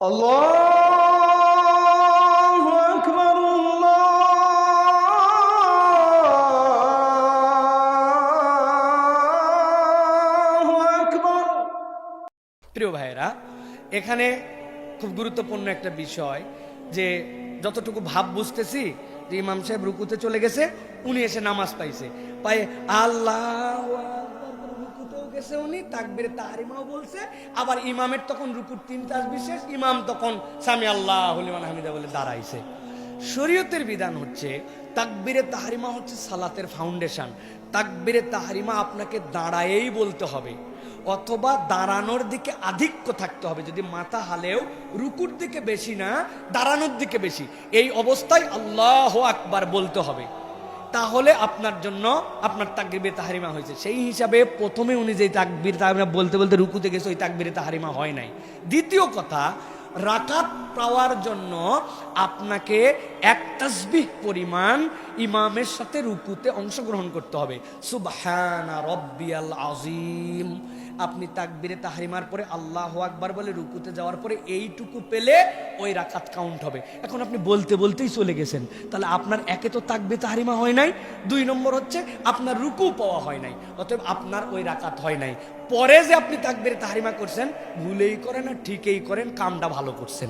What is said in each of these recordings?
الله أكبر الله أكبر প্রিয় ভাইয়েরা এখানে খুব গুরুত্বপূর্ণ একটা বিষয় যে যতটুকু ভাব বুঝতেছি যে ইমাম সাহেব রুকুতে চলে গেছে উনি এসে নামাজ পাইছে পায়ে আল্লাহ গেছে উনি, তাকবিরে তাহারিমাও বলছে, আবার ইমামের তখন রুকুর তিন তাস বিশেষ, ইমাম তখন সামি আল্লাহ হলিমান হামিদা বলে দাঁড়াইছে। শরীয়তের বিধান হচ্ছে, তাকবিরে তাহারিমা হচ্ছে সালাতের ফাউন্ডেশন তাকবিরে তাহারিমা আপনাকে দাঁড়ায়েই বলতে হবে, অথবা দাঁড়ানোর দিকে আধিক্য থাকতে হবে। যদি মাথা হালেও রুকুর দিকে বেশি না, দাঁড়ানোর দিকে বেশি, এই অবস্থায় আল্লাহ আকবার বলতে হবে। তাহলে আপনার জন্য আপনার তাকবিরে তাহারিমা হয়েছে। সেই হিসাবে প্রথমে উনি যে তাকবির তাহারিমা বলতে বলতে রুকুতে গেছে ওই তাকবিরে তাহারিমা হয় নাই। দ্বিতীয় কথা, রাকাত পাওয়ার জন্য আপনাকে এক তাসবিহ পরিমাণ ইমামের সাথে রুকুতে অংশগ্রহণ করতে হবে। সুবহানা রব্বিয়াল আজিম আপনি তাকবিরে তাহারিমার পরে আল্লাহ আকবার বলে রুকুতে যাওয়ার পরে এইটুকু পেলে ওই রাখাত কাউন্ট হবে। এখন আপনি বলতে বলতেই চলে গেছেন। তাহলে আপনার একে তো তাকবে তাহারিমা হয় নাই, দুই নম্বর হচ্ছে আপনার রুকু পাওয়া হয় নাই, অতএব আপনার ওই রাকাত হয় নাই। পরে যে আপনি তাকবিরে তাহারিমা করছেন, ভুলেই করেন আর ঠিকই করেন, কামটা ভালো করছেন।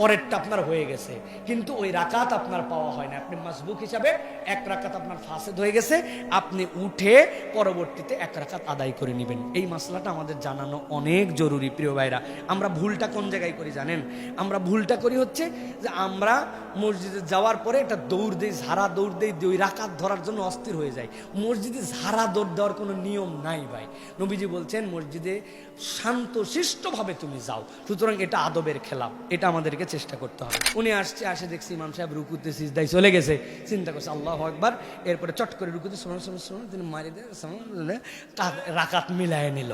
পরেরটা আপনার হয়ে গেছে। কিন্তু ওই রাকাত আপনার পাওয়া হয় না। আপনি মাসবুক হিসাবে এক রাকাত আপনার ফাঁসেদ হয়ে গেছে। আপনি উঠে পরবর্তীতে এক রাকাত আদায় করে নেবেন। এই মশলাটা আমাদের জানানো অনেক জরুরি, প্রিয় ভাইরা। আমরা ভুলটা কোন জায়গায় করি জানেন? আমরা ভুলটা করি হচ্ছে যে আমরা মসজিদে যাওয়ার পরে একটা দৌড় দিই, ঝাড়া দৌড় দিই ওই রাকাত ধরার জন্য অস্থির হয়ে যায় মসজিদে ঝাড়া দৌড় দেওয়ার কোনো নিয়ম নাই ভাই। নবীজি বলছেন, মসজিদে শান্ত শিষ্টভাবে তুমি যাও। সুতরাং এটা আদবের খেলাফ এটা আমাদেরকে চেষ্টা করতে হবে। উনি আসছে, আসে দেখছি ইমাম সাহেব রুকুতে সিজদাই চলে গেছে। চিন্তা করছে, আল্লাহ একবার এরপরে চট করে রুকুতে শোনো শোনো শোনো তিনি মারি দিয়ে রাকাত মিলায় নিল।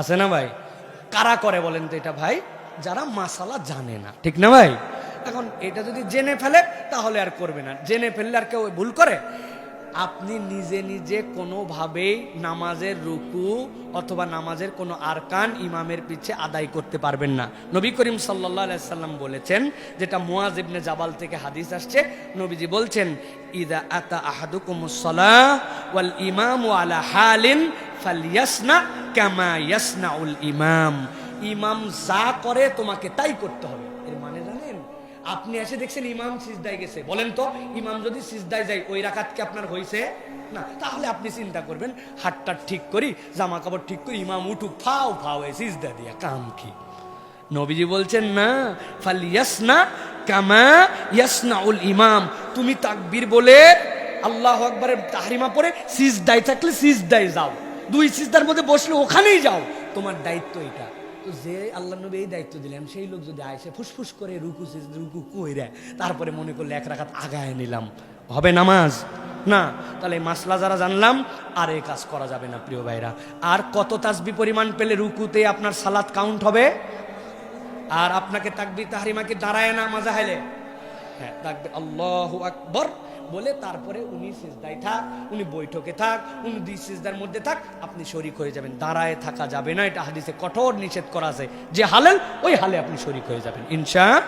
আছে না ভাই? কারা করে বলেন তো এটা ভাই? যারা মাসালা জানে না। ঠিক না ভাই? এটা যদি জেনে ফেলে, তাহলে আর করবে না। জেনে ফেললে আর কেউ ভুল করে? আপনি নিজে নিজে কোনোভাবেই নামাজের রুকু অথবা নামাজের কোনো আরকান ইমামের পিছে আদায় করতে পারবেন না। নবী করিম সাল্লাহ সাল্লাম বলেছেন, যেটা মুয়াজ ইবনে জাবাল থেকে হাদিস আসছে, নবীজি বলছেন, ইদা আতা আহাদুকুমুসসালাহ ওয়াল ইমাম আলা হালিন ফালিয়াসনা কামা ইয়াসনাউল ইমাম। ইমাম যা করে তোমাকে তাই করতে হবে। আপনি এসে দেখছেন ইমাম সিজদায় গেছে। বলেন তো, ইমাম যদি সিজদায় যায়, ওই রাকাত কি আপনার হয়েছে না, তাহলে আপনি চিন্তা করবেন, হাতটা ঠিক করি জামা কাপড় ঠিক করি, ইমাম উঠুক, ফাও ফাও এ সিজদা দিয়া, কাম কি? নবীজি বলছেন, না, ফাল ইয়াসনা কামা ইয়াসনা উল ইমাম। তুমি তাকবীর বলে, আল্লাহ আকবারের তাহরিমা পড়ে সিজদায় থাকলে সিজদায় যাও। দুই সিজদার মধ্যে বসলে ওখানেই যাও। তোমার দায়িত্ব এটা। যে আল্লাহ নবী এই দায়িত্ব দিলেন, সেই লোক যদি আয়সে ফুসফুস করে রুকু রুকু কইরা তারপরে মনে করলে এক রাখাত আগায় নিলাম। হবে নামাজ? না। তাহলে মাসলা যারা জানলাম, আর এই কাজ করা যাবে না, প্রিয় ভাইরা। আর কত তাসবি পরিমাণ পেলে রুকুতে আপনার সালাত কাউন্ট হবে? আর আপনাকে তাকবি তাহারিমাকে দাঁড়ায় না মাজা হাইলে হ্যাঁ তাকবি আল্লাহু আকবর। বলে তারপরে উনি সিজদায় থাক, উনি বৈঠকে থাক, উনি দুই সিজদার মধ্যে থাক, আপনি শরিক হয়ে যাবেন। দাঁড়ায় থাকা যাবে না, এটা হাদিসে কঠোর নিষেধ করা আছে। যে হালেন ওই হালে আপনি শরিক হয়ে যাবেন। ইনশা